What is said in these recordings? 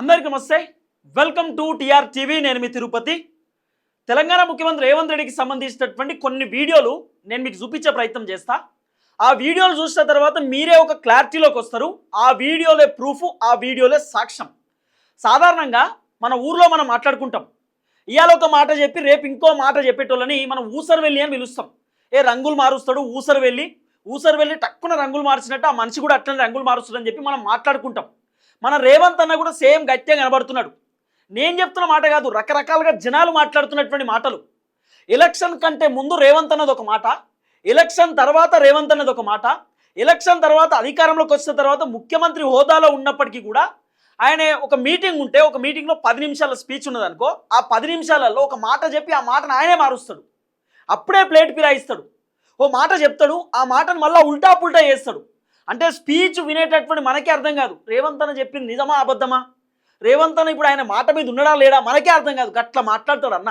అందరికీ నమస్తే. Welcome to TR TV. నేను మీ తిరుపతి. తెలంగాణ ముఖ్యమంత్రి రేవంత్ రెడ్డికి సంబంధించినటువంటి కొన్ని వీడియోలు నేను మీకు చూపించే ప్రయత్నం చేస్తా. ఆ వీడియోలు చూసిన తర్వాత మీరే ఒక క్లారిటీలోకి వస్తారు. ఆ వీడియోలే ప్రూఫ్ ఆ వీడియోలే సాక్ష్యం. సాధారణంగా మన ఊర్లో మనం మాట్లాడుకుంటాం. ఇవాళ ఒక మాట చెప్పి రేపు ఇంకో మాట చెప్పేటోళ్ళని మనం ఊసరు వెళ్ళి అని పిలుస్తాం. ఏ రంగులు మారుస్తాడు? ఊసరు వెళ్ళి. ఊసరు వెళ్ళి టక్కున రంగులు మార్చినట్టు ఆ మనిషి కూడా అట్లనే రంగులు మారుస్తాడని చెప్పి మనం మాట్లాడుకుంటాం. మన రేవంత్ అన్న కూడా సేమ్ గట్టిగా కనబడుతున్నాడు. నేను చెప్తున్న మాట కాదు రకరకాలుగా జనాలు మాట్లాడుతున్నటువంటి మాటలు. ఎలక్షన్ కంటే ముందు రేవంత్ అన్నది ఒక మాట ఎలక్షన్ తర్వాత రేవంత్ అన్నది ఒక మాట ఎలక్షన్ తర్వాత అధికారంలోకి వచ్చిన తర్వాత ముఖ్యమంత్రి హోదాలో ఉన్నప్పటికీ కూడా ఆయన ఒక మీటింగ్ ఉంటే ఒక మీటింగ్లో పది నిమిషాల స్పీచ్ ఉన్నదనుకో ఆ పది నిమిషాలలో ఒక మాట చెప్పి ఆ మాటను ఆయనే మారుస్తాడు. అప్పుడే ప్లేట్ పిరాయిస్తాడు ఓ మాట చెప్తాడు ఆ మాటను మళ్ళీ ఉల్టా పుల్టా చేస్తాడు. అంటే స్పీచ్ వినేటటువంటి మనకే అర్థం కాదు. రేవంత్ అన్న చెప్పింది నిజమా అబద్ధమా? రేవంత్ అన్న ఇప్పుడు ఆయన మాట మీద ఉండడా లేడా? మనకే అర్థం కాదు. గట్ల మాట్లాడతాడు అన్న.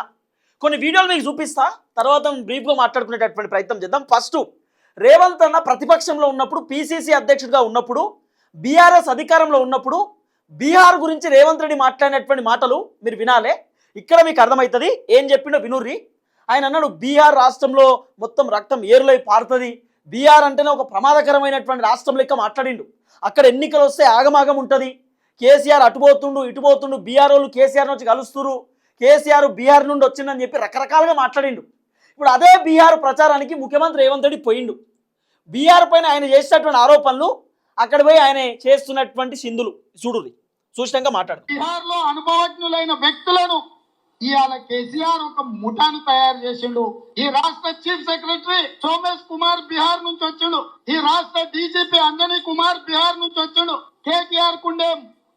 కొన్ని వీడియోలు మీకు చూపిస్తా తర్వాత బ్రీఫ్గా మాట్లాడుకునేటటువంటి ప్రయత్నం చేద్దాం. ఫస్ట్ రేవంత్ అన్న ప్రతిపక్షంలో ఉన్నప్పుడు పిసిసి అధ్యక్షుడిగా ఉన్నప్పుడు బీఆర్ఎస్ అధికారంలో ఉన్నప్పుడు బీహార్ గురించి రేవంత్ రెడ్డి మాట్లాడినటువంటి మాటలు మీరు వినాలే. ఇక్కడ మీకు అర్థమవుతుంది. ఏం చెప్పిండో వినూర్రి. ఆయన అన్నాడు బీహార్ రాష్ట్రంలో మొత్తం రక్తం ఏరులై పారుతుంది. బీఆర్ అంటేనే ఒక ప్రమాదకరమైనటువంటి రాష్ట్రం లెక్క మాట్లాడిండు. అక్కడ ఎన్నికలు వస్తే ఆగమాగం ఉంటుంది. కేసీఆర్ అటుపోతుండు ఇటుపోతుండు బీఆర్ వాళ్ళు కేసీఆర్ నుంచి కలుస్తురు కేసీఆర్ బీహార్ నుండి వచ్చిందని చెప్పి రకరకాలుగా మాట్లాడిండు. ఇప్పుడు అదే బీహార్ ప్రచారానికి ముఖ్యమంత్రి రేవంత్ రెడ్డి పోయిండు. బీహార్ పైన ఆయన చేసినటువంటి ఆరోపణలు అక్కడ పోయి ఆయన చేస్తున్నటువంటి సింధులు. చూడు చూసినాక మాట్లాడు. బీహార్లో అనుభవజ్ఞులైన వ్యక్తులను ఇవాళ కేసీఆర్ ఒక ముఠాను తయారు చేసిండు. ఈ రాష్ట్ర చీఫ్ సెక్రటరీ సోమేష్ కుమార్ బీహార్ నుంచి వచ్చిండు. ఈ రాష్ట్ర డీజీపీ అంజనీ కుమార్ బీహార్ నుంచి వచ్చిండు. కేటీఆర్ కుండే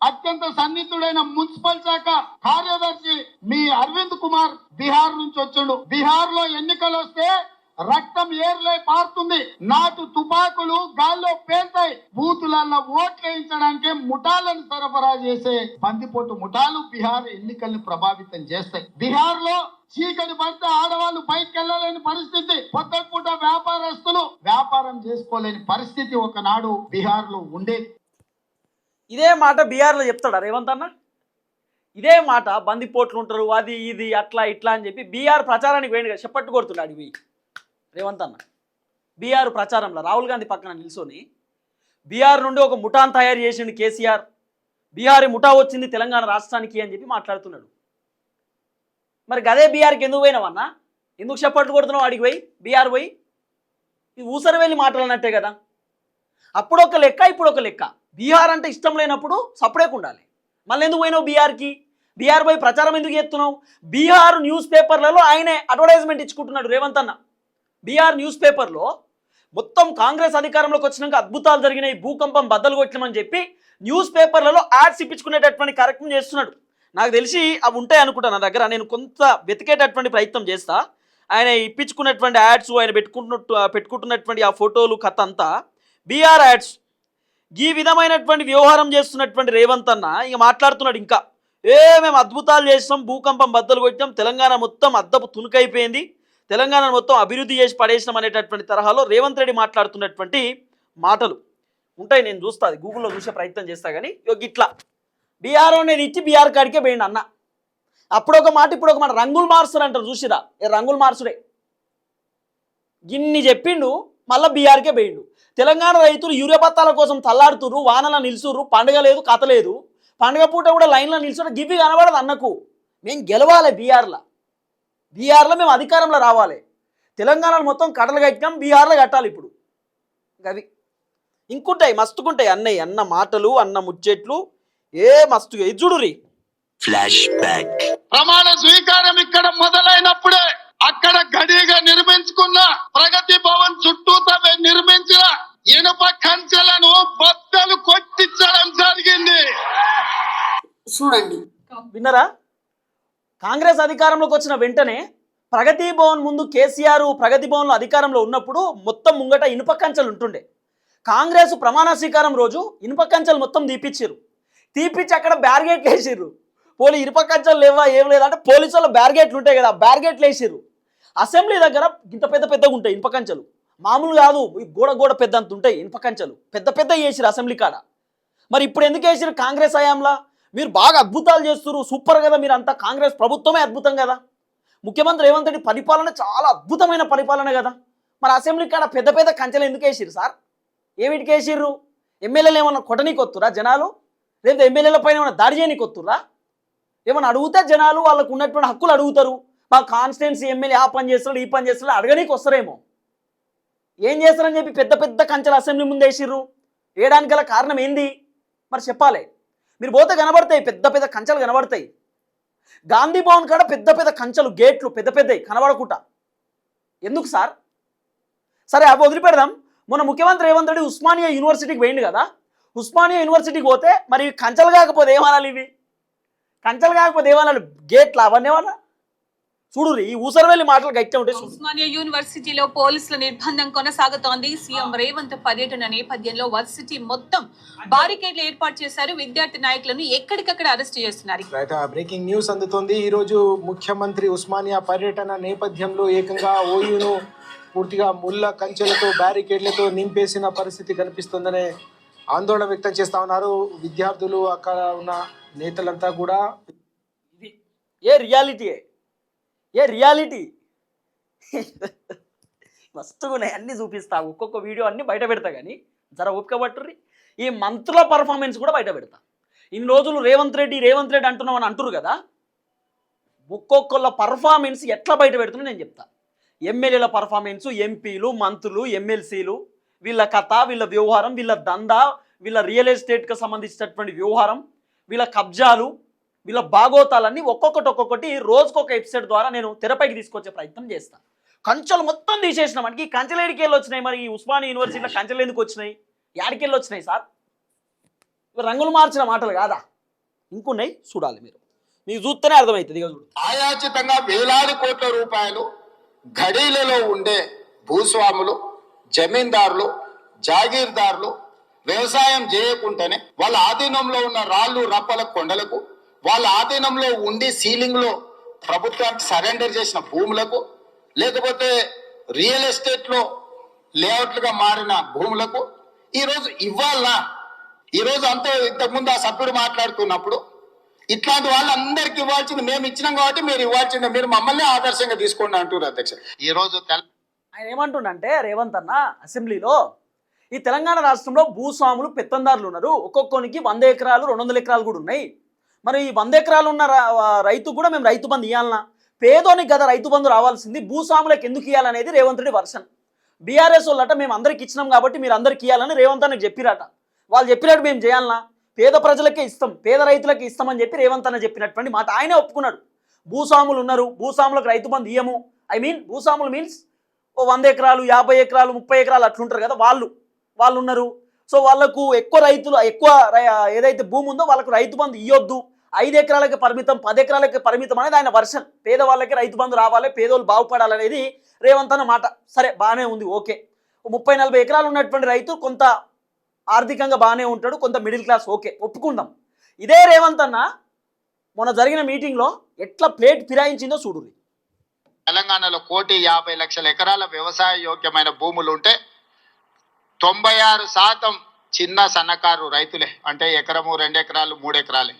అత్యంత సన్నిహితుడైన మున్సిపల్ శాఖ కార్యదర్శి మీ అరవింద్ కుమార్ బీహార్ నుంచి వచ్చిండు. బీహార్లో ఎన్నికలు వస్తే రక్తం ఏర్లే పారుతుంది. నాటు తుపాకులు గాల్లో పేల్తాయి. బూతులలో ఓట్లు వేయించడానికి ముఠాలను సరఫరా చేసే బందిపోటు ముఠాలు బీహార్ ఎన్నికల్ని ప్రభావితం చేస్తాయి. బీహార్లో చీకటి పడితే ఆడవాళ్ళు బయటకు వెళ్ళలేని పరిస్థితి పొద్దుపూట వ్యాపారస్తులు వ్యాపారం చేసుకోలేని పరిస్థితి ఒకనాడు బీహార్లో ఉండేది. ఇదే మాట బీహార్లో చెప్తాడా రేవంత్ అన్న? ఇదే మాట బందిపోట్లు ఉంటారు అది ఇది అట్లా ఇట్లా అని చెప్పి బీఆర్ ప్రచారానికి వేయండి కదా చెప్పట్టు కొడుతున్నాడు ఇవి రేవంత్ అన్న. బీఆర్ ప్రచారంలో రాహుల్ గాంధీ పక్కన నిల్చొని బీఆర్ నుండి ఒక ముఠాన్ తయారు చేసిండు కేసీఆర్. బీహార్ ముఠా వచ్చింది తెలంగాణ రాష్ట్రానికి అని చెప్పి మాట్లాడుతున్నాడు. మరి గదే బీఆర్కి ఎందుకు పోయినావన్నా ఎందుకు చెప్పట్లు కొడుతున్నావు అడిగి పోయి? బీఆర్ పోయి? ఇది ఊసరి వెళ్ళి మాట్లాడినట్టే కదా. అప్పుడు ఒక లెక్క ఇప్పుడు ఒక లెక్క. బీహార్ అంటే ఇష్టం లేనప్పుడు సపరేట్ ఉండాలి. మళ్ళీ ఎందుకు పోయినావు బీఆర్కి బీఆర్ పోయి ప్రచారం ఎందుకు చేస్తున్నావు? బీహార్ న్యూస్ పేపర్లలో ఆయనే అడ్వర్టైజ్మెంట్ ఇచ్చుకుంటున్నాడు రేవంత్ అన్న. బీఆర్ న్యూస్ పేపర్లో మొత్తం కాంగ్రెస్ అధికారంలోకి వచ్చినాక అద్భుతాలు జరిగినాయి భూకంపం బద్దలు కొట్టినామని చెప్పి న్యూస్ పేపర్లలో యాడ్స్ ఇప్పించుకునేటటువంటి కార్యక్రమం చేస్తున్నాడు. నాకు తెలిసి అవి ఉంటాయి అనుకుంటా నా దగ్గర. నేను కొంత వెతికేటటువంటి ప్రయత్నం చేస్తా. ఆయన ఇప్పించుకున్నటువంటి యాడ్స్ ఆయన పెట్టుకుంటున్నట్టు పెట్టుకుంటున్నటువంటి ఆ ఫోటోలు కథ అంతా బీఆర్ యాడ్స్. ఈ విధమైనటువంటి వ్యవహారం చేస్తున్నటువంటి రేవంత్ అన్న ఇక మాట్లాడుతున్నాడు ఇంకా. ఏ మేము అద్భుతాలు చేసినాం భూకంపం బద్దలు కొట్టాం తెలంగాణ మొత్తం అద్దపు తునుకైపోయింది తెలంగాణ మొత్తం అభివృద్ధి చేసి పడేసినాం అనేటటువంటి తరహాలో రేవంత్ రెడ్డి మాట్లాడుతున్నటువంటి మాటలు ఉంటాయి నేను చూస్తా అది గూగుల్లో చూసే ప్రయత్నం చేస్తా కానీ ఇగో ఇట్లా బీఆర్ఓ నేను ఇచ్చి బీఆర్ కాడికే పోయిండు అన్న. అప్పుడు ఒక మాట ఇప్పుడు ఒక మాట రంగులు మార్చుడు అంటారు చూసిరా రంగులు మార్చుడే గిన్ని చెప్పిండు మళ్ళీ బీఆర్కే పోయిండు. తెలంగాణ రైతులు యూరియా పత్తాల కోసం తల్లాడుతురు వానల నిలుసురు పండుగ లేదు కథ లేదు. పండుగ పూట కూడా లైన్లో నిలుచుడు గివ్వి కనబడదు అన్నకు. మేము గెలవాలి బీఆర్లో. బీహార్లో మేము అధికారంలో రావాలి. తెలంగాణలో మొత్తం కట్టలు కట్టినాం బీహార్లో కట్టాలి ఇప్పుడు. అవి. ఇంకుంటాయి మస్తుకుంటాయి అన్నయ్య. అన్న మాటలు అన్న ముచ్చట్లు ఏ మస్తు. చూడురి Flashback. ప్రమాణ స్వీకారం ఇక్కడ మొదలైనప్పుడే అక్కడ గడిగా నిర్మించుకున్న ప్రగతి భవన్ చుట్టూ తమ నిర్మించిన ఇనుప కంచెలను బద్దలు కొట్టించడం జరిగింది. చూడండి. విన్నరా? కాంగ్రెస్ అధికారంలోకి వచ్చిన వెంటనే ప్రగతి భవన్ ముందు కేసీఆర్ ప్రగతి భవన్లో అధికారంలో ఉన్నప్పుడు మొత్తం ముంగట ఇనుప కంచెలు ఉంటుండే. కాంగ్రెస్ ప్రమాణ స్వీకారం రోజు ఇనుప కంచెలు మొత్తం తీపిచ్చిర్రు. తీపిచ్చి అక్కడ బ్యారిగేట్లు వేసిర్రు. పోలీ ఇనుప కంచెలు లేవా ఏం లేదంటే పోలీసు వాళ్ళు బ్యారిగేట్లు ఉంటాయి కదా బ్యారిగేట్లు వేసిర్రు. అసెంబ్లీ దగ్గర ఇంత పెద్ద పెద్దగా ఉంటాయి ఇనుప కంచెలు. మామూలు కాదు ఈ గోడ గోడ పెద్ద అంత ఉంటాయి ఇనుప కంచెలు. పెద్ద పెద్ద వేసిరు అసెంబ్లీ కాడ. మరి ఇప్పుడు ఎందుకు వేసిరు కాంగ్రెస్ హయాంలా? మీరు బాగా అద్భుతాలు చేస్తున్నారు సూపర్ కదా మీరు అంతా. కాంగ్రెస్ ప్రభుత్వమే అద్భుతం కదా. ముఖ్యమంత్రి రేవంత్ రెడ్డి పరిపాలన చాలా అద్భుతమైన పరిపాలన కదా. మరి అసెంబ్లీ కాడ పెద్ద పెద్ద కంచెలు ఎందుకు వేసిర్రు సార్? ఏమిటికి వేసిర్రు? ఎమ్మెల్యేలు ఏమన్నా కొట్టనీకి వస్తురా జనాలు? లేదా ఎమ్మెల్యేల పైన ఏమైనా దాడి చేయనీకి వస్తురా ఏమన్నా అడిగితే జనాలు వాళ్ళకు ఉన్నటువంటి హక్కులు అడుగుతారు. మా కాన్స్టిట్యున్సీ ఎమ్మెల్యే ఆ పని చేస్తున్నాడు ఈ పని చేస్తున్నాడు అడగనీకి వస్తారేమో. ఏం చేస్తారని చెప్పి పెద్ద పెద్ద కంచెలు అసెంబ్లీ ముందు వేసిర్రు? వేయడానికి గల కారణం ఏంది? మరి చెప్పాలి. మీరు పోతే కనబడతాయి పెద్ద పెద్ద కంచెలు కనబడతాయి. గాంధీ భవన్ కాడ పెద్ద పెద్ద కంచెలు గేట్లు పెద్ద పెద్దవి కనబడకుండా. ఎందుకు సార్? సరే అవి వదిలిపెడదాం. మొన్న ముఖ్యమంత్రి రేవంత్ రెడ్డి ఉస్మానియా యూనివర్సిటీకి పోయింది కదా. ఉస్మానియా యూనివర్సిటీకి పోతే మరి కంచెలు కాకపోతే ఏమనాలి ఇవి? కంచెలు కాకపోతే ఏమనాలి గేట్లు అవన్నీ ఏమన్నా? చూడు ఈ ఊసరవెల్లి మాటలు గట్టి ఉంటే చూడు. ఉస్మానియా యూనివర్సిటీలో పోలీసుల నిర్బంధం కొనసాగుతోంది. సీఎం రేవంత్ పర్యటన నేపథ్యంలో వర్సిటీ మొత్తం బారికేడ్లు ఏర్పాటు చేశారు. విద్యార్థి నాయకులను ఎక్కడికక్కడ అరెస్ట్ చేస్తున్నారు. బ్రేకింగ్ న్యూస్ అందుతోంది. ఈరోజు ముఖ్యమంత్రి ఉస్మానియా పర్యటన నేపథ్యంలో ఏకంగా ఓయూను పూర్తిగా ముళ్ళ కంచెలతో బ్యారికేడ్లతో నింపేసిన పరిస్థితి కనిపిస్తుందనే ఆందోళన వ్యక్తం చేస్తా ఉన్నారు. విద్యార్థులు అక్కడ ఉన్న నేతలంతా కూడా ఇది ఏ రియాలిటీ ఏ రియాలిటీ మస్తుగా ఉన్నాయి అన్నీ చూపిస్తా. ఒక్కొక్క వీడియో అన్నీ బయట పెడతా కానీ జర ఓపిక పట్టుర్రి. ఈ మంత్రుల పర్ఫార్మెన్స్ కూడా బయట పెడతా. ఇన్ని రోజులు రేవంత్ రెడ్డి రేవంత్ రెడ్డి అంటున్నాం అని అంటురు కదా? ఒక్కొక్కళ్ళ పర్ఫార్మెన్స్ ఎట్లా బయట పెడుతున్నా నేను చెప్తా. ఎమ్మెల్యేల పర్ఫార్మెన్స్ ఎంపీలు మంత్రులు ఎమ్మెల్సీలు వీళ్ళ కథ వీళ్ళ వ్యవహారం వీళ్ళ దందా వీళ్ళ రియల్ ఎస్టేట్కి సంబంధించినటువంటి వ్యవహారం వీళ్ళ కబ్జాలు వీళ్ళ భాగోతాలన్నీ ఒక్కొక్కటి ఒక్కొక్కటి రోజుకొక ఎపిసోడ్ ద్వారా నేను తెరపైకి తీసుకొచ్చే ప్రయత్నం చేస్తాను కంచెలు మొత్తం తీసేసిన మనకి ఈ కంచెలు వెళ్ళి వచ్చినాయి మరి ఈ ఉస్మానియా యూనివర్సిటీలో కంచెలు ఎందుకు వచ్చినాయి? యాడికి వెళ్ళి వచ్చినాయి సార్? రంగులు మార్చిన మాటలు కాదా? ఇంకున్నాయి చూడాలి మీరు. మీకు చూస్తేనే అర్థమవుతుంది చూడు. ఆయాచితంగా వేలాది కోట్ల రూపాయలు గడీలలో ఉండే భూస్వాములు జమీందారులు జాగీర్దారులు వ్యవసాయం చేయకుండానే వాళ్ళ ఆధీనంలో ఉన్న రాళ్ళు రప్పల కొండలకు వాళ్ళ ఆధీనంలో ఉండి సీలింగ్లో ప్రభుత్వానికి సరెండర్ చేసిన భూములకు లేకపోతే రియల్ ఎస్టేట్లో లేఅవుట్లుగా మారిన భూములకు ఈరోజు ఇవ్వాలా ఈరోజు అంతా ఇంతకుముందు ఆ సభ్యుడు మాట్లాడుతున్నప్పుడు ఇట్లాంటి వాళ్ళందరికి ఇవ్వాల్సింది మేము ఇచ్చినాం కాబట్టి మీరు ఇవ్వాల్సింది మీరు మమ్మల్ని ఆదర్శంగా తీసుకోండి అంటున్నారు అధ్యక్ష. ఈ రోజు ఆయన ఏమంటుండంటే రేవంత్ అన్న అసెంబ్లీలో ఈ తెలంగాణ రాష్ట్రంలో భూస్వాములు పెత్తందారులు ఉన్నారు. ఒక్కొక్కరికి వంద ఎకరాలు రెండు వందల ఎకరాలు కూడా ఉన్నాయి. మరి ఈ వంద ఎకరాలు ఉన్న రైతు కూడా మేము రైతు బంధు ఇవ్వాలన్నా పేదోనికి కదా రైతు బంధు రావాల్సింది భూస్వాములకు ఎందుకు ఇవ్వాలనేది రేవంత్ రెడ్డి వర్షన్. బీఆర్ఎస్ వాళ్ళట మేము అందరికి ఇచ్చినాం కాబట్టి మీరు అందరికి ఇవ్వాలని రేవంత్ అన్న చెప్పిరట. వాళ్ళు చెప్పినట్టు మేము చేయాలన్నా పేద ప్రజలకే ఇస్తాం పేద రైతులకే ఇస్తామని చెప్పి రేవంత్ అన్న చెప్పినటువంటి మాట ఆయనే ఒప్పుకున్నాడు. భూస్వాములు ఉన్నారు భూస్వాములకు రైతు బంధు ఇయ్యము. ఐ మీన్ భూస్వాములు మీన్స్ ఓ వంద ఎకరాలు యాభై ఎకరాలు ముప్పై ఎకరాలు అట్లుంటారు కదా వాళ్ళు. వాళ్ళు ఉన్నారు. సో వాళ్ళకు ఎక్కువ రైతులు ఎక్కువ ఏదైతే భూమి ఉందో వాళ్ళకు రైతు బంధు ఇవ్వద్దు ఐదు ఎకరాలకి పరిమితం పది ఎకరాలకి పరిమితం అనేది ఆయన వర్షన్. పేదవాళ్ళకి రైతు బంధు రావాలి పేదోళ్ళు బాగుపడాలనేది రేవంత్ అన్న మాట. సరే బాగానే ఉంది ఓకే. ముప్పై నలభై ఎకరాలు ఉన్నటువంటి రైతు కొంత ఆర్థికంగా బాగానే ఉంటాడు కొంత మిడిల్ క్లాస్ ఓకే. ఒప్పుకుందాం. ఇదే రేవంత్ అన్న మొన్న జరిగిన మీటింగ్లో ఎట్లా ప్లేట్ ఫిరాయించిందో చూడు తెలంగాణలో కోటి యాభై లక్షల ఎకరాల వ్యవసాయ యోగ్యమైన భూములు ఉంటే తొంభై ఆరు శాతం చిన్న సన్నకారు రైతులే. అంటే ఎకరము రెండు ఎకరాలు మూడు ఎకరాలే.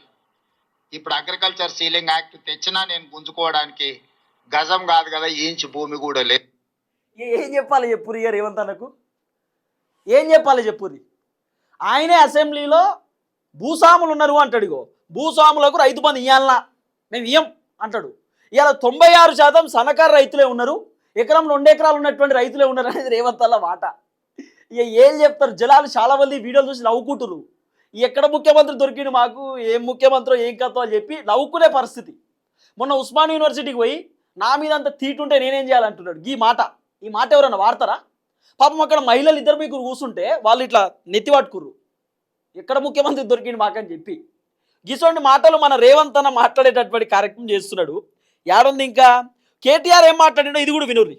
ఇప్పుడు అగ్రికల్చర్ సీలింగ్ యాక్ట్ తెచ్చినా నేను గుంజుకోవడానికి గజం కాదు కదా ఇంచు భూమి కూడా లేదు. ఏ- ఏం చెప్పాలి చెప్పురి ఇక రేవంత్ అన్నకు? ఏం చెప్పాలి చెప్పురి ఆయనే అసెంబ్లీలో భూస్వాములు ఉన్నారు అంటాడు ఇగో. భూస్వాములకు రైతు బంధు ఇయ్యాలనా? మేము ఇయ్యం అంటాడు. ఇవాళ తొంభై ఆరు శాతం సన్నకారు రైతులే ఉన్నారు. ఎకరం రెండు ఎకరాలు ఉన్నటువంటి రైతులే ఉన్నారు అనేది రేవంత్ అన్న వాటా ఇక ఏం చెప్తారు? జనాలు చాలా మంది వీడియోలు చూసి నవ్వుకుంటురు ఎక్కడ ముఖ్యమంత్రి దొరికిండు మాకు? ఏం ముఖ్యమంత్రి ఏం కథో అని చెప్పి నవ్వుకునే పరిస్థితి. మొన్న ఉస్మాన్ యూనివర్సిటీకి పోయి నా మీద అంత తీటుంటే నేనేం చేయాలంటున్నాడు. ఈ మాట. ఈ మాట ఎవరన్నా వాడతారా? పాపం అక్కడ మహిళలు ఇద్దరు మీకు కూర్చుంటే వాళ్ళు ఇట్లా నెత్తి పట్టుకుర్రు. ఎక్కడ ముఖ్యమంత్రి దొరికింది మాకని చెప్పి. గిసోంటి మాటలు మన రేవంత్ అన్న మాట్లాడేటటువంటి కార్యక్రమం చేస్తున్నాడు. యాడుంది ఇంకా? కేటీఆర్ ఏం మాట్లాడినో ఇది కూడా వినుర్రి.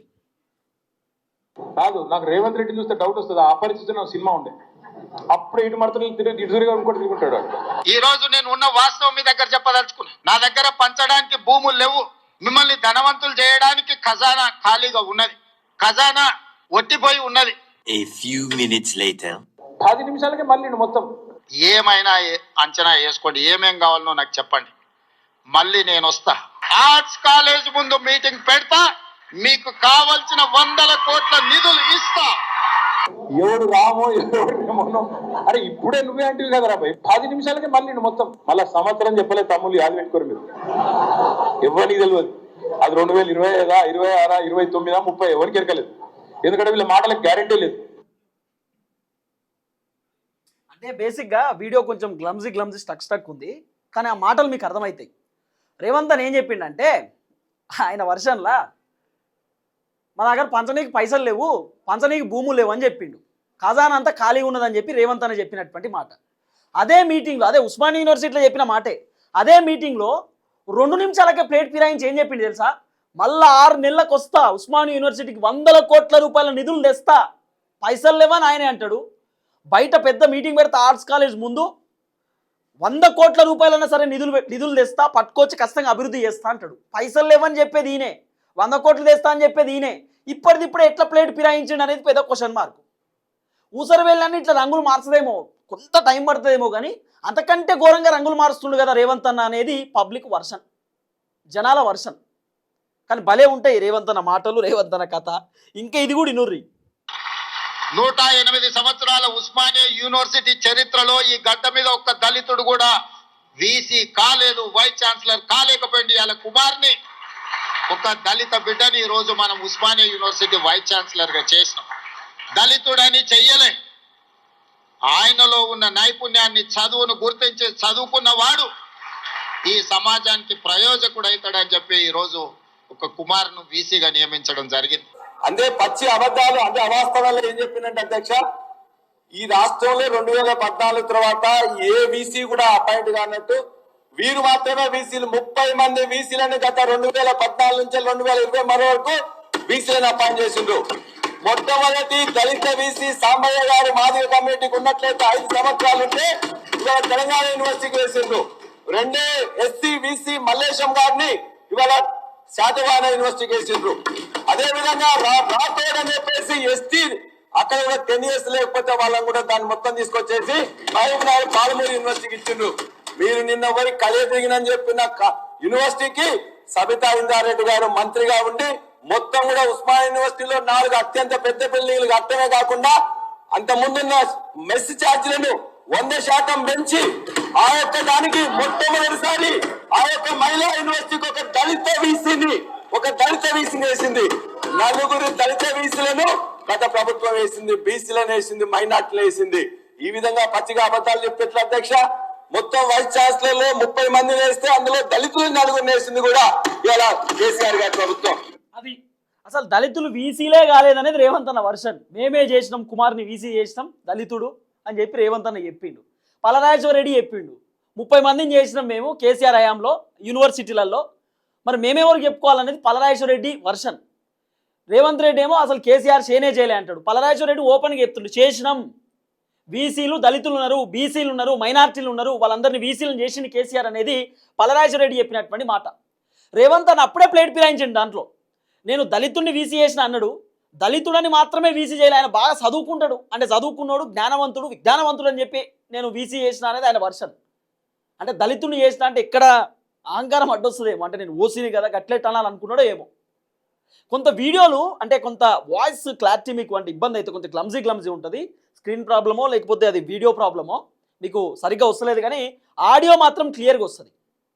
కాదు నాకు రేవంత్ రెడ్డి చూస్తే డౌట్ వస్తుంది. ఆ నాకు సినిమా ఉండే. అప్పుడు ఇటు మడతలు తిరిగి ఇంకోటి తిరుగుంటాడు. ఈ రోజు నేను ఉన్న వాస్తవం మీ దగ్గర చెప్పదలుచుకున్నా. నా దగ్గర పంచడానికి భూములు లేవు. మిమ్మల్ని ధనవంతులు చేయడానికి ఖజానా ఖాళీగా ఉన్నది. ఖజానా ఒట్టిపోయి ఉన్నది. A few minutes later. పది నిమిషాలకే మళ్ళీ మొత్తం. ఏమైనా ఏ- అంచనా వేసుకోండి. ఏమేం కావాలనో నాకు చెప్పండి. మళ్ళీ నేను వస్తా. ఆర్ట్స్ కాలేజ్ ముందు మీటింగ్ పెడతా. మీకు కావలసిన వందల కోట్ల నిధులు ఇస్తా. ఎవడు రామో ఎవడు అరే ఇప్పుడే నువ్వే అంటే కదరా భయ్ పది నిమిషాలకే మళ్ళీ నేను మొత్తం. మళ్ళా సంవత్సరం చెప్పలే తమ్ముళ్ళు యాద పెట్టుకోరు మీరు. ఎవరికి తెలియదు. అది రెండు వేల ఇరవై ఐదా ఇరవై ఆరా ఇరవై తొమ్మిదా ముప్పై ఎవరికి ఎరకలేదు ఎందుకంటే వీళ్ళ మాటలకు గ్యారెంటీ లేదు. అంటే బేసిక్గా వీడియో కొంచెం గ్లమ్జీ గ్లమ్జీ స్టక్ స్టక్ ఉంది. కానీ ఆ మాటలు మీకు అర్థమవుతాయి రేవంత్ అని ఏం చెప్పిండంటే ఆయన వర్షన్లా మా దగ్గర పంచనీకి పైసలు లేవు పంచనీకి భూములు లేవు అని చెప్పిండు. ఖజానా అంతా ఖాళీ ఉన్నదని చెప్పి రేవంత్ అని చెప్పినటువంటి మాట. అదే మీటింగ్లో అదే ఉస్మాన్ యూనివర్సిటీలో చెప్పిన మాటే. అదే మీటింగ్లో రెండు నిమిషాలకే ప్లేట్ ఫిరాయించి ఏం చెప్పిండు తెలుసా? మళ్ళా ఆరు నెలలకు వస్తా ఉస్మాన్ యూనివర్సిటీకి వందల కోట్ల రూపాయల నిధులు తెస్తా. పైసలు లేవని ఆయనే అంటాడు. బయట పెద్ద మీటింగ్ పెడతా ఆర్ట్స్ కాలేజ్ ముందు వంద కోట్ల రూపాయలన్నా సరే నిధులు నిధులు తెస్తా పట్టుకొచ్చి ఖచ్చితంగా అభివృద్ధి చేస్తా అంటాడు. పైసలు లేవని చెప్పేది ఈయనే. వంద కోట్లు తెస్తా అని చెప్పేది ఈయనే. ఇప్పటిదిప్పుడు ఎట్లా ప్లేట్ ఫిరాయించండి అనేది పెద్ద క్వశ్చన్ మార్క్ ఊసరు వెళ్ళని ఇట్లా రంగులు మార్చదేమో కొంత టైం పడుతుందేమో కానీ అంతకంటే ఘోరంగా రంగులు మారుస్తుండు కదా రేవంత్ అన్న అనేది పబ్లిక్ వర్షన్ జనాల వర్షన్. కానీ భలే ఉంటాయి రేవంత్ అన్న మాటలు రేవంత్ అన్న కథ. ఇంకా ఇది కూడా ఇనుర్రి. నూట ఎనిమిది సంవత్సరాల ఉస్మానియా యూనివర్సిటీ చరిత్రలో ఈ గడ్డ మీద ఒక్క దళితుడు కూడా వీసీ కాలేదు వైస్ ఛాన్సలర్ కాలేకపోయింది వాళ్ళ కుమార్ని. ఒక దళిత బిడ్డని ఈ రోజు మనం ఉస్మానియా యూనివర్సిటీ వైస్ ఛాన్సలర్గా చేసినాం. దళితుడని చెయ్యలే. ఆయనలో ఉన్న నైపుణ్యాన్ని చదువును గుర్తించి చదువుకున్నవాడు ఈ సమాజానికి ప్రయోజకుడు అవుతాడని చెప్పి ఈ రోజు ఒక కుమార్ను వీసీగా నియమించడం జరిగింది. అంటే పచ్చి అబద్ధాలు అంటే అవాస్తవాలు ఏం చెప్పిందంటే అధ్యక్ష? ఈ రాష్ట్రంలో రెండు వేల పద్నాలుగు తర్వాత ఏ వీసీ కూడా అపాయింట్ కానట్టు వీరు మాత్రమే వీసీలు ముప్పై మంది వీసీలను గత రెండు వేల పద్నాలుగు నుంచి రెండు వేల ఇరవై మరో వరకు వీసీలను అపాయింట్ చేసిండ్రు. మొట్టమొదటి దళిత వీసీ సాంబయ్య గారు మాదిరి కమిటీకి ఉన్నట్లయితే ఐదు సంవత్సరాలు ఉంటే ఇవాళ తెలంగాణ యూనివర్సిటీకి వేసిండ్రు. రెండే ఎస్సీ వీసీ మల్లేశం గారిని ఇవాళ శాతవాన యూనివర్సిటీకి వేసిండ్రు. అదే విధంగా రా- రాథోడ్ అని చెప్పేసి ఎస్టీ అక్కడ కూడా టెన్ ఇయర్స్ లేకపోతే వాళ్ళని కూడా దాన్ని మొత్తం తీసుకొచ్చేసి మహబూబ్ నగర్ పాలమూరు యూనివర్సిటీకి ఇచ్చిండ్రు. మీరు నిన్న వరకు కలే దిగినని చెప్పిన యూనివర్సిటీకి సబితా ఇందారెడ్డి గారు మంత్రిగా ఉండి మొత్తం కూడా ఉస్మాన్ యూనివర్సిటీలో నాలుగు అత్యంత పెద్ద బిల్డింగ్లు కట్టమే కాకుండా అంత ముందున్న మెస్ ఛార్జీలను వంద శాతం పెంచి ఆ యొక్క దానికి మొట్టమొదటిసారి ఆ యొక్క మహిళా యూనివర్సిటీకి ఒక దళిత వీసీని ఒక దళిత వీసీని వేసింది. నలుగురు దళిత వీసీలను గత ప్రభుత్వం వేసింది బీసీలను వేసింది మైనార్టీలు వేసింది. ఈ విధంగా పచ్చిగా అబద్ధాలు చెప్పేట్లు అధ్యక్ష మొత్తం వైస్ ఛాన్సలర్లో ముప్పై మంది వేస్తే అందులో దళితులు నలుగురు వేసింది కూడా ఇలా కేసీఆర్ గారి ప్రభుత్వం. అది అసలు దళితులు వీసీలే కాలేదనేది రేవంత్ అన్న వర్షన్. మేమే చేసినాం కుమార్ని వీసీ చేసినాం దళితుడు అని చెప్పి రేవంత్ అన్న చెప్పిండు. పలరాజేశ్వర రెడ్డి చెప్పిండు. ముప్పై మందిని చేసినాం మేము కేసీఆర్ హయాంలో యూనివర్సిటీలలో. మరి మేమెవరికి చెప్పుకోవాలనేది పలరాజేశ్వర రెడ్డి వర్షన్. రేవంత్ రెడ్డి ఏమో అసలు కేసీఆర్ చేయనే చేయలే అంటాడు. పలరాజేశ్వర రెడ్డి ఓపెన్గా చెప్తుండు చేసినాం. బీసీలు దళితులు ఉన్నారు బీసీలు ఉన్నారు మైనార్టీలు ఉన్నారు వాళ్ళందరినీ బీసీలను చేసిన కేసీఆర్ అనేది పలరాజేశ్వర రెడ్డి చెప్పినటువంటి మాట. రేవంత్ అన్న అప్పుడే ప్లేట్ పిరాయించండి దాంట్లో. నేను దళితుడిని వీసీ చేసిన అన్నాడు దళితుడని మాత్రమే వీసీ చేయాలి ఆయన బాగా చదువుకుంటాడు. అంటే చదువుకున్నాడు జ్ఞానవంతుడు విజ్ఞానవంతుడు అని చెప్పి నేను వీసీ చేసిన అనేది ఆయన వర్షన్. అంటే దళితుడిని చేసిన అంటే ఎక్కడ అహంకారం అడ్డొస్తుందేమో. అంటే నేను ఓసీని కదా గట్లెట్ అనాలనుకున్నాడో ఏమో. కొంత వీడియోలు అంటే కొంత వాయిస్ క్లారిటీ మీకు అంటే ఇబ్బంది అయితే కొంత క్లమ్జీ క్లమ్జీ ఉంటుంది. స్క్రీన్ ప్రాబ్లమో లేకపోతే అది వీడియో ప్రాబ్లమో మీకు సరిగ్గా వస్తలేదు కానీ ఆడియో మాత్రం క్లియర్గా వస్తుంది.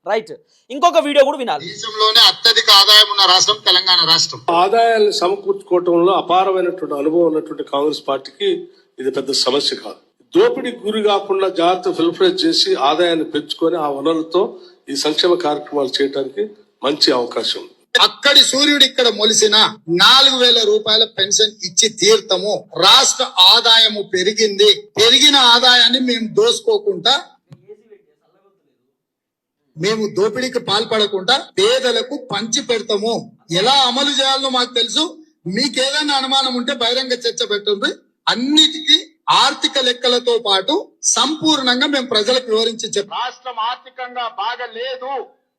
రైట్ ఇంకొక వీడియో కూడా వినాలి. దేశంలోనే అత్యధిక ఆదాయం ఉన్న రాష్ట్రం తెలంగాణ రాష్ట్రం. ఆదాయాన్ని సమకూర్చుకోవటంలో అపారమైనటువంటి అనుభవం ఉన్నటువంటి కాంగ్రెస్ పార్టీకి ఇది పెద్ద సమస్య కాదు. దోపిడీకి గురి కాకుండా జాగ్రత్త ఫిల్ఫరేజ్ చేసి ఆదాయాన్ని పెంచుకొని ఆ వనరులతో ఈ సంక్షేమ కార్యక్రమాలు చేయడానికి మంచి అవకాశం ఉంది. అక్కడి సూర్యుడు ఇక్కడ మొలిసిన నాలుగు వేల రూపాయల పెన్షన్ ఇచ్చి తీర్థము రాష్ట్ర ఆదాయము పెరిగింది. పెరిగిన ఆదాయాన్ని మేము దోసుకోకుండా మేము దోపిడీకి పాల్పడకుండా పేదలకు పంచి పెడతాము. ఎలా అమలు చేయాలో మాకు తెలుసు. మీకు ఏదైనా అనుమానం ఉంటే బహిరంగ చర్చ పెట్టండి. అన్నిటికీ ఆర్థిక లెక్కలతో పాటు సంపూర్ణంగా మేము ప్రజలకు వివరించి చెప్పాం రాష్ట్రం ఆర్థికంగా బాగా లేదు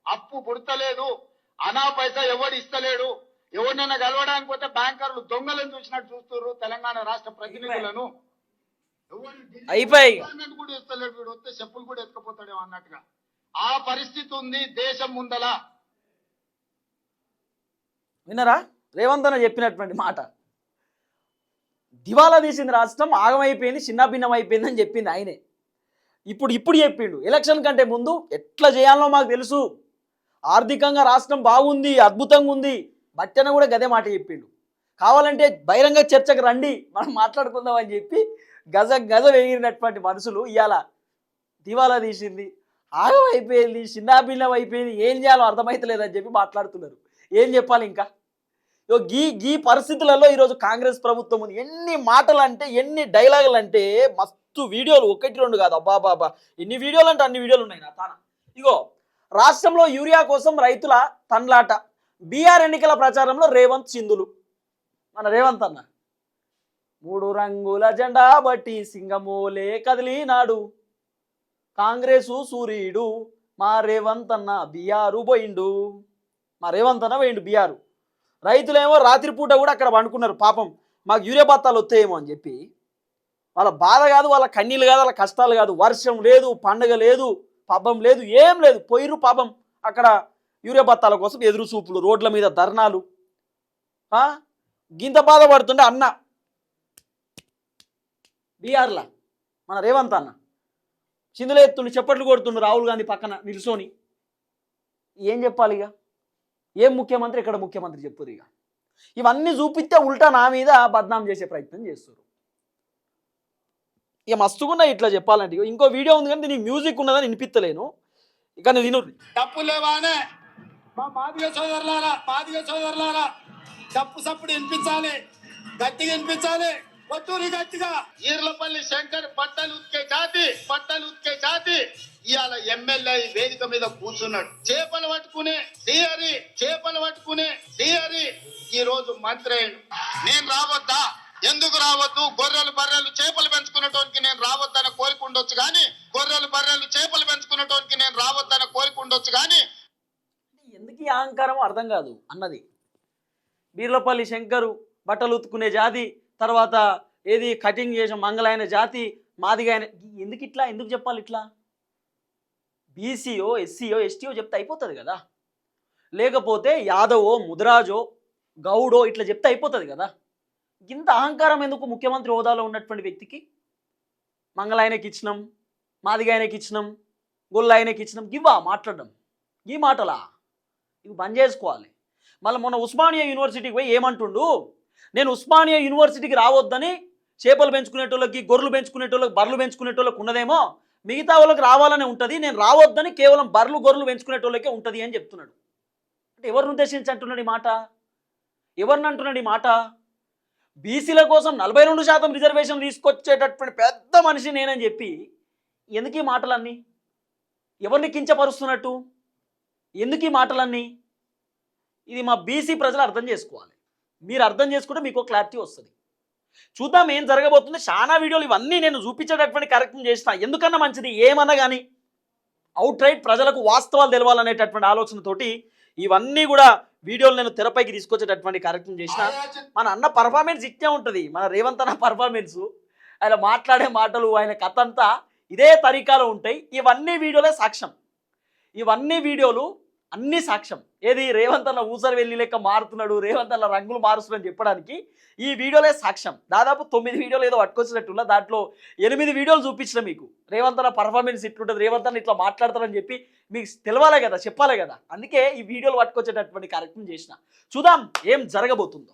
అప్పు పుడతలేదు. అనా పైసా ఎవడు ఇస్తలేడు? ఎవరినైనా కలవడానికి పోతే బ్యాంకర్లు దొంగలను చూసినట్టు చూస్తున్నారు తెలంగాణ రాష్ట్ర ప్రతినిధులను. ఎవరు అయిపోయి. కూడా ఇస్తలేడు వీడు వస్తే చెప్పులు కూడా ఎత్తుకపోతాడేమో అన్నట్టుగా. ఆ పరిస్థితి ఉంది దేశం ముందల. విన్నారా? రేవంత్ అన్న చెప్పినటువంటి మాట. దివాలా తీసింది రాష్ట్రం ఆగమైపోయింది చిన్నభిన్నం అయిపోయింది అని చెప్పింది ఆయనే. ఇప్పుడు ఇప్పుడు చెప్పిండు. ఎలక్షన్ కంటే ముందు ఎట్లా చేయాలో మాకు తెలుసు. ఆర్థికంగా రాష్ట్రం బాగుంది అద్భుతంగా ఉంది బట్టన కూడా గదే మాట చెప్పిండు. కావాలంటే బహిరంగ చర్చకు రండి మనం మాట్లాడుకుందాం అని చెప్పి గజ గజ వేగినటువంటి మనుషులు ఇవాళ దివాలా తీసింది. ఆగం అయిపోయింది చిన్నాభిన్నం అయిపోయింది. ఏం చేయాలో అర్థమైతలేదని చెప్పి మాట్లాడుతున్నారు. ఏం చెప్పాలి ఇంకా? ఇగో గీ గీ పరిస్థితులలో ఈరోజు కాంగ్రెస్ ప్రభుత్వం ఉంది. ఎన్ని మాటలు అంటే ఎన్ని డైలాగులు అంటే మస్తు వీడియోలు. ఒకటి రెండు కాదు. అబ్బా బాబా ఎన్ని వీడియోలు అంటే అన్ని వీడియోలు ఉన్నాయి నా తాన. ఇగో రాష్ట్రంలో యూరియా కోసం రైతుల తన్లాట. బీఆర్ ఎన్నికల ప్రచారంలో రేవంత్ చిందులు. మన రేవంత్ అన్న. మూడు రంగుల జెండా బట్టి సింగమోలే కదిలినాడు. కాంగ్రెసు సూర్యుడు మా రేవంత్ అన్న బీఆరు పోయిండు. మా రేవంత్ అన్న పోయిండు బీఆరు. రైతులేమో రాత్రిపూట కూడా అక్కడ పండుకున్నారు. పాపం మాకు యూరియా బత్తాలు వస్తాయేమో అని చెప్పి. వాళ్ళ బాధ కాదు వాళ్ళ కన్నీళ్ళు కాదు వాళ్ళ కష్టాలు కాదు. వర్షం లేదు పండగ లేదు. పాపం లేదు ఏం లేదు. పోయిర్రు పాపం. అక్కడ యూరియా బత్తాల కోసం ఎదురు చూపులు రోడ్ల మీద ధర్నాలు. గింత బాధపడుతుండే అన్న. బీఆర్లా మన రేవంత్ అన్న. చిందులు ఎత్తుండు చెప్పట్లు కొడుతుండు రాహుల్ గాంధీ పక్కన నిల్సోని ఏం చెప్పాలి ఇక? ఏం ముఖ్యమంత్రి ఇక్కడ ముఖ్యమంత్రి చెప్పురు ఇక? ఇవన్నీ చూపిస్తే ఉల్టా నా మీద బద్నాం చేసే ప్రయత్నం చేస్తారు. ఇక మస్తుగున్నా ఇట్లా చెప్పాలంటే. ఇగో ఇంకో వీడియో ఉంది కానీ దీనికి మ్యూజిక్ ఉన్నదని వినిపిస్తలేను ఇక విను డప్పు లేవానే. మా మాదిగ సోదరులారా మాదిగ సోదరులారా డప్పు సప్పుడు వినిపించాలి గట్టిగా వినిపించాలి. కొట్టూరి గట్టిగా. ఈర్లపల్లి శంకర్ బట్టలు ఉతికే జాతి బట్టలు ఉతికే జాతి. ఇవాళ ఎమ్మెల్యే వేదిక మీద కూర్చున్నాడు. చేపలు పట్టుకునే డిఆరి చేపలు పట్టుకునే డిఆరి ఈ రోజు మంత్రి అయ్యిండు. నేను రావద్దా? ఎందుకు రావద్దు? గొర్రెలు బర్రెలు చేపలు పెంచుకునేటోనికి నేను రావద్దన్న కోరిక ఉండొచ్చు కానీ గొర్రెలు బర్రెలు చేపలు పెంచుకునేటోనికి నేను రావద్దన్న కోరిక ఉండొచ్చు కానీ ఎందుకు ఈ అహంకారం? అర్థం కాదు అన్నది. బీర్లపల్లి శంకరు బట్టలు ఉతుకునే జాతి తర్వాత ఏది కటింగ్ చేసిన మంగళైన జాతి మాదిగా ఎందుకు ఇట్లా? ఎందుకు చెప్పాలి ఇట్లా? బీసీఓ ఎస్సీఓ ఎస్టీఓ చెప్తే అయిపోతుంది కదా. లేకపోతే యాదవో ముద్రాజో గౌడో ఇట్లా చెప్తే అయిపోతుంది కదా. ఇంత అహంకారం ఎందుకు ముఖ్యమంత్రి హోదాలో ఉన్నటువంటి వ్యక్తికి? మంగళాయనకి ఇచ్చినాం మాదిగాయనకి ఇచ్చినాం గొల్లాయనకి ఇచ్చినాం ఇవ్వా మాట్లాడడం. ఈ మాటలా? ఇవి బంద్ చేసుకోవాలి. మళ్ళీ మొన్న ఉస్మానియా యూనివర్సిటీకి పోయి ఏమంటుండు? నేను ఉస్మానియా యూనివర్సిటీకి రావద్దని చేపలు పెంచుకునేటోళ్ళకి గొర్రెలు పెంచుకునేటోళ్ళకి బర్రెలు పెంచుకునేటోళ్ళకి ఉన్నదేమో? మిగతా వాళ్ళకి రావాలని ఉంటుంది నేను రావద్దని కేవలం బర్రెలు గొర్రెలు పెంచుకునేటోళ్ళకే ఉంటుంది అని చెప్తున్నాడు. అంటే ఎవరిని ఉద్దేశించి అంటున్నాడు ఈ మాట? ఎవరిని అంటున్నాడు ఈ మాట? బీసీల కోసం నలభై రెండు శాతం రిజర్వేషన్ తీసుకొచ్చేటటువంటి పెద్ద మనిషి నేనని చెప్పి ఎందుకు ఈ మాటలన్నీ? ఎవరిని కించపరుస్తున్నట్టు? ఎందుకు ఈ మాటలన్నీ? ఇది మా బీసీ ప్రజలు అర్థం చేసుకోవాలి. మీరు అర్థం చేసుకుంటే మీకు క్లారిటీ వస్తుంది. చూద్దాం ఏం జరగబోతుంది. చాలా వీడియోలు ఇవన్నీ నేను చూపించేటటువంటి కార్యక్రమం చేసిన ఎందుకన్నా మంచిది? ఏమన్నా కానీ అవుట్ రైట్ ప్రజలకు వాస్తవాలు తెలవాలనేటటువంటి ఆలోచనతోటి ఇవన్నీ కూడా వీడియోలు నేను తెరపైకి తీసుకొచ్చేటటువంటి కార్యక్రమం చేసిన మన అన్న పర్ఫార్మెన్స్ ఇట్టే ఉంటుంది. మన రేవంత్ అన్న పర్ఫార్మెన్స్ ఆయన మాట్లాడే మాటలు ఆయన కథ అంతా ఇదే తరీకాలో ఉంటాయి. ఇవన్నీ వీడియోలే సాక్ష్యం. ఇవన్నీ వీడియోలు అన్ని సాక్ష్యం. ఏది రేవంత్ అన్న ఊసరి వెళ్ళి లెక్క మారుతున్నాడు రేవంత్ అన్న రంగులు మారుస్తున్నాడు చెప్పడానికి ఈ వీడియోలే సాక్ష్యం. దాదాపు తొమ్మిది వీడియోలు ఏదో పట్టుకొచ్చినట్టున్నా దాంట్లో ఎనిమిది వీడియోలు చూపించిన మీకు. రేవంత్ అన్న పర్ఫార్మెన్స్ ఇట్లుంటుంది రేవంత్ అన్న ఇట్లా మాట్లాడతారని చెప్పి మీకు తెలవాలే కదా చెప్పాలే కదా. అందుకే ఈ వీడియోలు పట్టుకొచ్చేటటువంటి కార్యక్రమం చేసిన. చూద్దాం ఏం జరగబోతుందో.